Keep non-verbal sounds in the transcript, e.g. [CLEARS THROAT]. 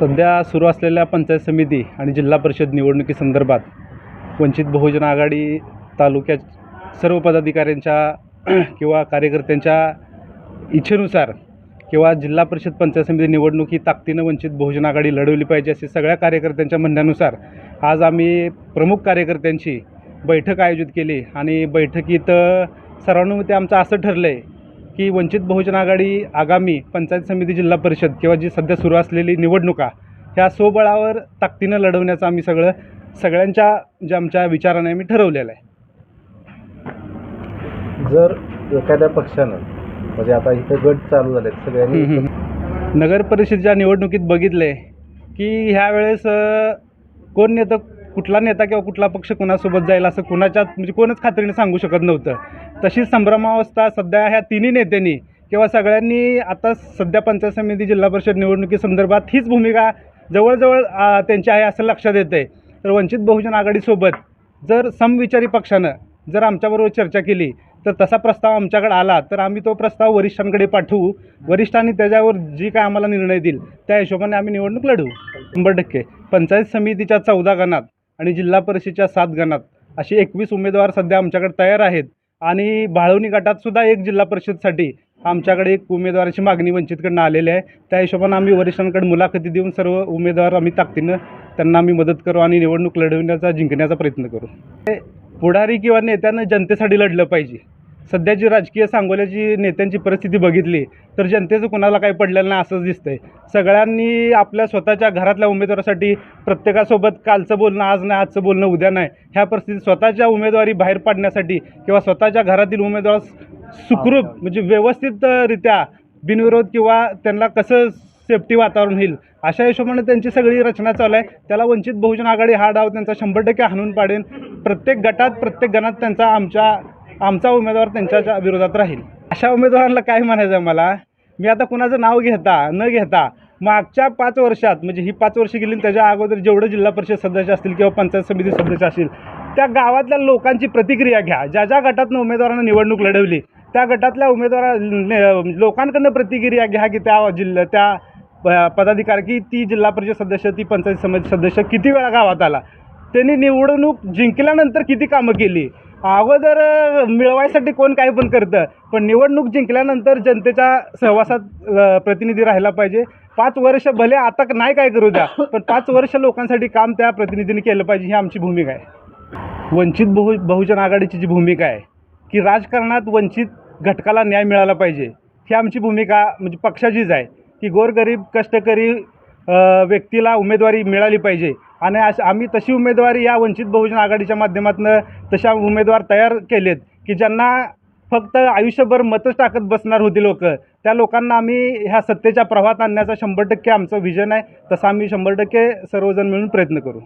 सध्या सुरू असलेल्या पंचायत समिती आणि जिल्हा परिषद निवडणुकीसंदर्भात वंचित बहुजन आघाडी तालुक्यात सर्व पदाधिकाऱ्यांच्या [CLEARS THROAT] किंवा कार्यकर्त्यांच्या इच्छेनुसार किंवा जिल्हा परिषद पंचायत समिती निवडणूक ही ताकदीनं वंचित बहुजन आघाडी लढवली पाहिजे असे सगळ्या कार्यकर्त्यांच्या म्हणण्यानुसार आज आम्ही प्रमुख कार्यकर्त्यांची बैठक आयोजित केली आणि बैठकीत सर्वानुमते आमचं असं ठरलं आहे की वंचित बहुजन आघाडी आगामी पंचायत समिती जिल्हा परिषद किंवा जी सध्या सुरू असलेली निवडणुका ह्या स्वबळावर ताकदीनं लढवण्याचं आम्ही सगळं सगळ्यांच्या ज्या आमच्या विचाराने आम्ही ठरवलेलं आहे जर एखाद्या पक्षानं म्हणजे आता इथे गट चालू झालेत सगळ्यांनी. नगर परिषदेच्या निवडणुकीत बघितले की ह्यावेळेस कोण नेतं कुठला नेता किंवा कुठला पक्ष कुणासोबत जाईल असं कुणाच्या म्हणजे कोणच खात्रीने सांगू शकत नव्हतं. तशीच संभ्रमावस्था सध्या ह्या तिन्ही नेत्यांनी किंवा सगळ्यांनी आता सध्या पंचायत समिती जिल्हा परिषद निवडणुकीसंदर्भात हीच भूमिका जवळजवळ त्यांची आहे असं लक्षात येतं आहे तर वंचित बहुजन आघाडीसोबत जर समविचारी पक्षानं जर आमच्याबरोबर चर्चा केली तर तसा प्रस्ताव आमच्याकडे आला तर आम्ही तो प्रस्ताव वरिष्ठांकडे पाठवू. वरिष्ठांनी त्याच्यावर जी काय आम्हाला निर्णय देईल त्या हिशोबाने आम्ही निवडणूक लढवू. शंभर टक्के. पंचायत समितीच्या चौदा गणात आणि जिल्हा परिषदेच्या सात गणात असे एकवीस उमेदवार सध्या आमच्याकडे तयार आहेत. आणि भाळवणी गटातसुद्धा एक जिल्हा परिषदसाठी आमच्याकडे एक उमेदवाराची मागणी वंचितकडनं आलेली आहे. त्या हिशोबानं आम्ही वरिष्ठांकडे मुलाखती देऊन सर्व उमेदवार आम्ही ताकदीनं त्यांना आम्ही मदत करू आणि निवडणूक लढवण्याचा जिंकण्याचा प्रयत्न करू. हे पुढारी किंवा नेत्यानं जनतेसाठी लढलं पाहिजे. सध्याची राजकीय सांगोल्याची नेत्यांची परिस्थिती बघितली तर जनतेचं कुणाला काही पडलेलं नाही असंच दिसतंय. सगळ्यांनी आपल्या स्वतःच्या घरातल्या उमेदवारासाठी प्रत्येकासोबत कालचं बोलणं आज नाही आजचं बोलणं उद्या नाही ह्या परिस्थितीत स्वतःच्या उमेदवारी बाहेर पाडण्यासाठी किंवा स्वतःच्या घरातील उमेदवार सुखरूप म्हणजे व्यवस्थितरित्या बिनविरोध किंवा त्यांना कसं सेफ्टी वातावरण होईल अशा हिशोबाने त्यांची सगळी रचना चालू आहे. त्याला वंचित बहुजन आघाडी हा डाव त्यांचा शंभर टक्के हाणून पाडेन. प्रत्येक गटात प्रत्येक गणात त्यांचा आमच्या आमचा उमेदवार त्यांच्या विरोधात राहील. अशा उमेदवारांना काय म्हणायचं आहे मला? मी आता कुणाचं नाव घेता न घेता मागच्या पाच वर्षात म्हणजे ही पाच वर्ष गेली आणि त्याच्या अगोदर जेवढं जिल्हा परिषद सदस्य असतील किंवा पंचायत समिती सदस्य असतील त्या गावातल्या लोकांची प्रतिक्रिया घ्या. ज्या ज्या गटातनं उमेदवारांना निवडणूक लढवली त्या गटातल्या उमेदवारा लोकांकडनं प्रतिक्रिया घ्या की त्या जिल्हा त्या प- पदाधिकारी की ती जिल्हा परिषद सदस्य ती पंचायत समिती सदस्य किती वेळा गावात आला? त्यांनी निवडणूक जिंकल्यानंतर किती कामं केली? अगोदर मिळवायसाठी कोण काही पण करतं. पण निवडणूक जिंकल्यानंतर जनतेच्या सहवासात प्रतिनिधी राहिला पाहिजे. पाच वर्ष भले आता नाही काय करू द्या पण पाच वर्ष लोकांसाठी काम त्या प्रतिनिधीने केलं पाहिजे ही आमची भूमिका आहे. वंचित बहु बहुजन आघाडीची जी भूमिका आहे की राजकारणात वंचित घटकाला न्याय मिळाला पाहिजे ही आमची भूमिका म्हणजे पक्षाचीच आहे की गोरगरीब कष्टकरी व्यक्तीला उमेदवारी मिळाली पाहिजे. आणि अशा आम्ही तशी उमेदवारी या वंचित बहुजन आघाडीच्या माध्यमातून तशा उमेदवार तयार केलेत की ज्यांना फक्त आयुष्यभर मतच टाकत बसणार होती लोक त्या लोकांना आम्ही ह्या सत्तेच्या प्रवाहात आणण्याचा शंभर टक्के आमचं व्हिजन आहे. तसं आम्ही शंभर टक्के सर्वजण मिळून प्रयत्न करू.